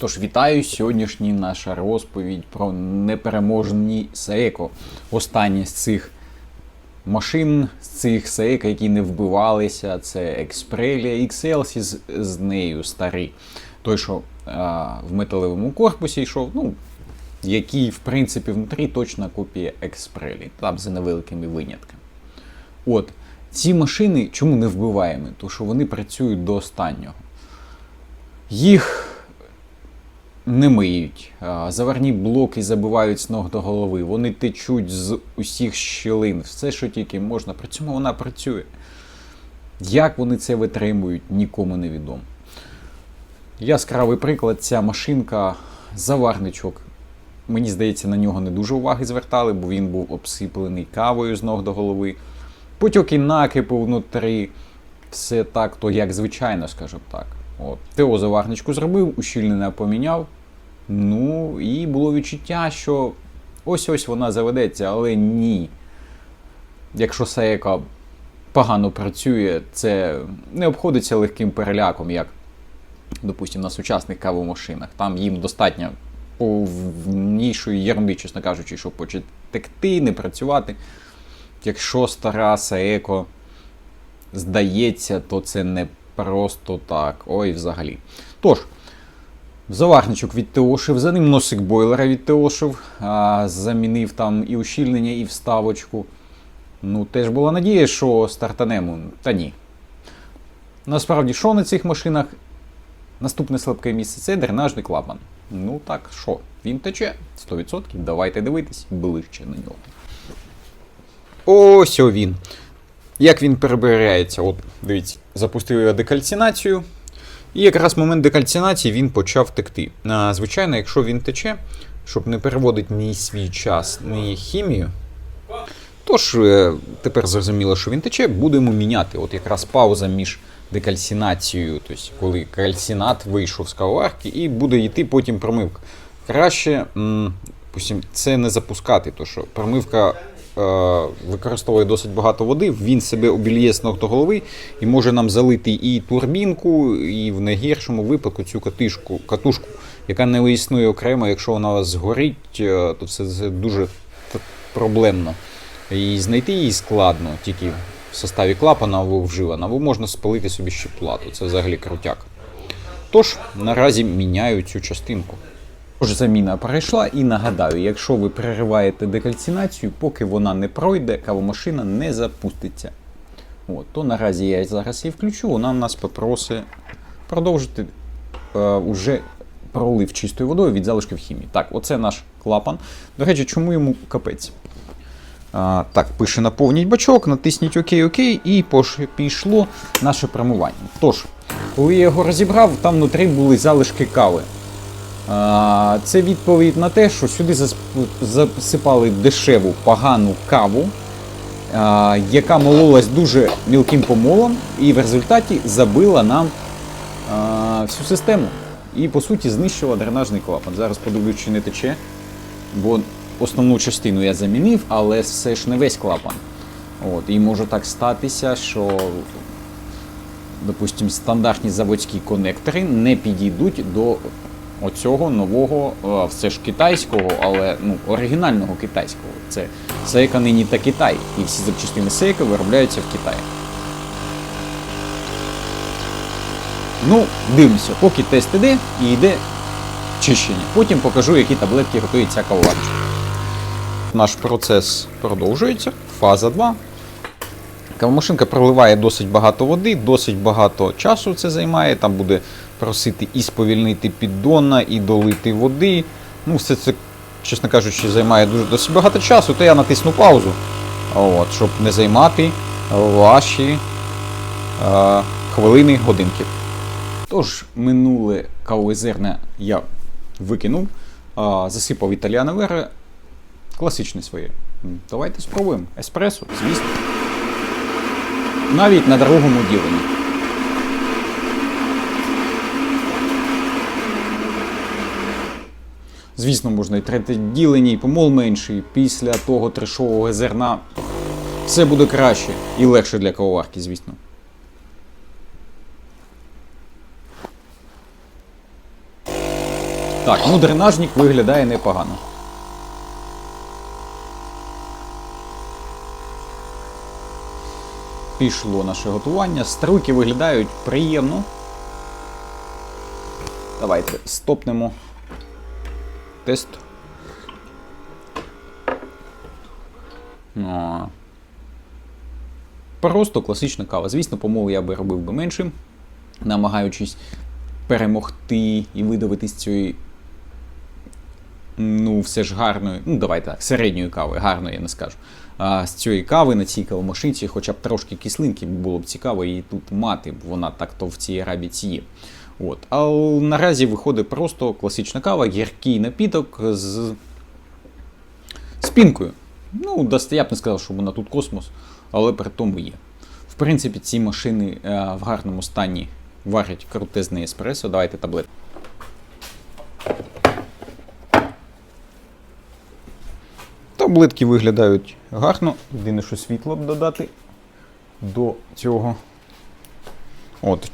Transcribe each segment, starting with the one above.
Тож вітаю сьогоднішній наша розповідь про непереможні Саеко. Останнє з цих машин, з цих Саеко, які не вбивалися, це Xprelia Excelsi з, нею старий. Той, що а, в металевому корпусі йшов, ну, який, в принципі, внутрі точна копія Xprelia, там за невеликими винятками. От, ці машини чому не вбиваємо? Тому що вони працюють до останнього. Їх не миють. Заварні блоки забивають з ног до голови. Вони течуть з усіх щілин. Все, що тільки можна. При цьому вона працює. Як вони це витримують, нікому не відомо. Яскравий приклад ця машинка, заварничок. Мені здається, на нього не дуже уваги звертали, бо він був обсиплений кавою з ног до голови. Потьоки накипу внутрі. Все так, то як звичайно, скажімо так. От. ТО заварничку зробив, ущільнення поміняв. Ну, і було відчуття, що ось-ось вона заведеться, але ні. Якщо Саека погано працює, це не обходиться легким переляком, як, допустимо, на сучасних кавомашинах. Там їм достатньо повнішої єрунди, чесно кажучи, щоб почати текти, не працювати. Якщо стара Саеко здається, то це не просто так. Ой, взагалі. Тож, заварничок відтеошив, за ним носик бойлера відтеошив, замінив там і ущільнення, і вставочку. Ну, теж була надія, що стартанемо. Та ні. Насправді, що на цих машинах? Наступне слабке місце це дренажний клапан. Ну так, що, він тече 100%. Давайте дивитись ближче на нього. Ось він. Як він перебирається? От, дивіться, запустили я декальцинацію. І якраз момент декальцинації він почав текти. Звичайно, якщо він тече, щоб не переводити ні свій час, ні хімію. Тож, е, тепер зрозуміло, що він тече, будемо міняти. От якраз пауза між декальцинацією, тобто коли кальцинат вийшов з кавоварки, і буде йти потім промивка. Краще м, це не запускати, тому що промивка використовує досить багато води, він себе обільє з ног до голови і може нам залити і турбінку, і в найгіршому випадку цю катишку, катушку, яка не існує окремо, якщо вона згорить, е, то це, це дуже проблемно. І знайти її складно, тільки в составі клапана або вживана, або можна спалити собі ще плату. Це взагалі крутяк. Тож, наразі міняю цю частинку. Тож заміна перейшла і нагадаю, якщо ви перериваєте декальцинацію, поки вона не пройде, кавомашина не запуститься. От, то наразі я зараз її включу, вона в нас попросить продовжити е, уже пролив чистою водою від залишків хімії. Так, оце наш клапан. До речі, чому йому капець? А, так, пише наповніть бачок, натисніть ОК, ОК, і пішло наше промивання. Тож, коли я його розібрав, там внутрі були залишки кави. Це відповідь на те, що сюди засипали дешеву погану каву, яка мололась дуже мілким помолом, і в результаті забила нам всю систему. І по суті знищила дренажний клапан. Зараз подивлюсь, чи не тече, бо основну частину я замінив, але все ж не весь клапан. От, і може так статися, що допустим, стандартні заводські конектори не підійдуть до оцього нового, е, все ж китайського, але ну, оригінального китайського. Це Seiko нині та Китай. І всі запчастини Seiko виробляються в Китаї. Ну, дивимося, поки тест іде і йде чищення. Потім покажу, які таблетки готує ця кавоварочка. Наш процес продовжується. Фаза 2. Кавомашинка проливає досить багато води, досить багато часу це займає. Там буде просити і сповільнити піддона, і долити води. Ну, все це, чесно кажучи, займає дуже досить багато часу, то я натисну паузу, от, щоб не займати ваші е, хвилини, годинки. Тож, минуле кавове зерна я викинув, а, засипав італіано вере, класичне своє. Давайте спробуємо. Еспресо, звісно. Навіть на другому діленні. Звісно, можна і третє ділення, і помол менший. Після того трешового зерна все буде краще і легше для кавоварки, звісно. Так, ну дренажник виглядає непогано. Пішло наше готування. Струйки виглядають приємно. Давайте стопнемо тест. О. Просто класична кава. Звісно, помолу я би робив би меншим, намагаючись перемогти і видавити з цієї. Ну, все ж гарної, ну давайте так, середньої кави, гарної я не скажу. А з цієї кави на цій кавомашинці, хоча б трошки кислинки, було б цікаво її тут мати, бо вона так-то в цій арабіці є. От. А наразі виходить просто класична кава, гіркий напіток з спінкою. Ну, дасть- я б не сказав, що вона тут космос, але при тому є. В принципі, ці машини е, в гарному стані варять крутезне еспресо. Давайте таблет. Таблетки виглядають гарно. Єдине, що світло б додати до цього. От,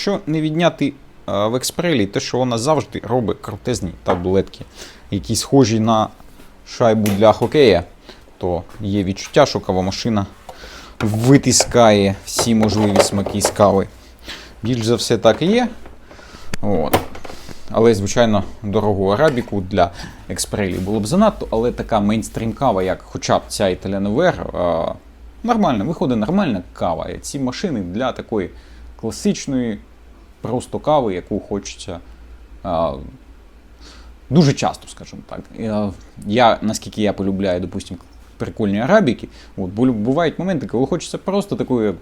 що не відняти в експрелі, те, що вона завжди робить крутезні таблетки, які схожі на шайбу для хокея, то є відчуття, що кавомашина витискає всі можливі смаки з кави. Більш за все так і є. От. Але, звичайно, дорогу арабіку для експрелі було б занадто, але така мейнстрім кава, як хоча б ця Італіановер, нормальна, виходить нормальна кава. Ці машини для такої класичної просто кави, яку хочеться а, дуже часто, скажімо так. Я, наскільки я полюбляю, допустимо, прикольні арабіки, от, бу- бувають моменти, коли хочеться просто такої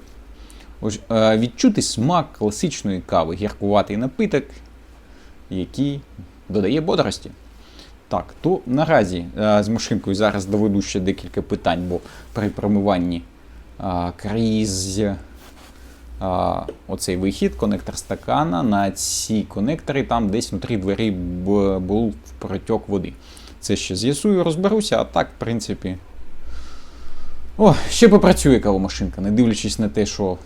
ось, відчути смак класичної кави, гіркуватий напиток, який додає бодрості. Так, то наразі з машинкою зараз доведу ще декілька питань, бо при промиванні крізь е, оцей вихід, конектор стакана, на ці конектори там десь внутрі двері був протік води. Це ще з'ясую, розберуся, а так, в принципі. О, ще попрацює кавомашинка, не дивлячись на те, що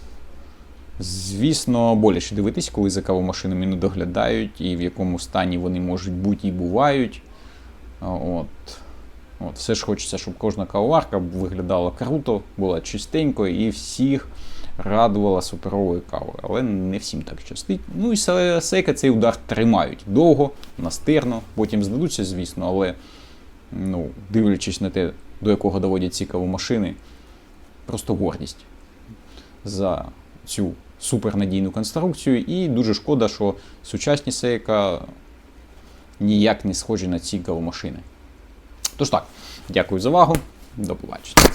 Звісно, боляче дивитись, коли за кавомашинами не доглядають, і в якому стані вони можуть бути і бувають. От. От. Все ж хочеться, щоб кожна кавоварка виглядала круто, була чистенькою і всіх радувала суперовою кавою. Але не всім так щастить. Ну і сейка цей удар тримають довго, настирно, потім здадуться, звісно, але ну, дивлячись на те, до якого доводять ці кавомашини, просто гордість за цю супернадійну конструкцію. І дуже шкода, що сучасні сейка ніяк не схожі на ці кавомашини. Тож так, дякую за увагу. До побачення.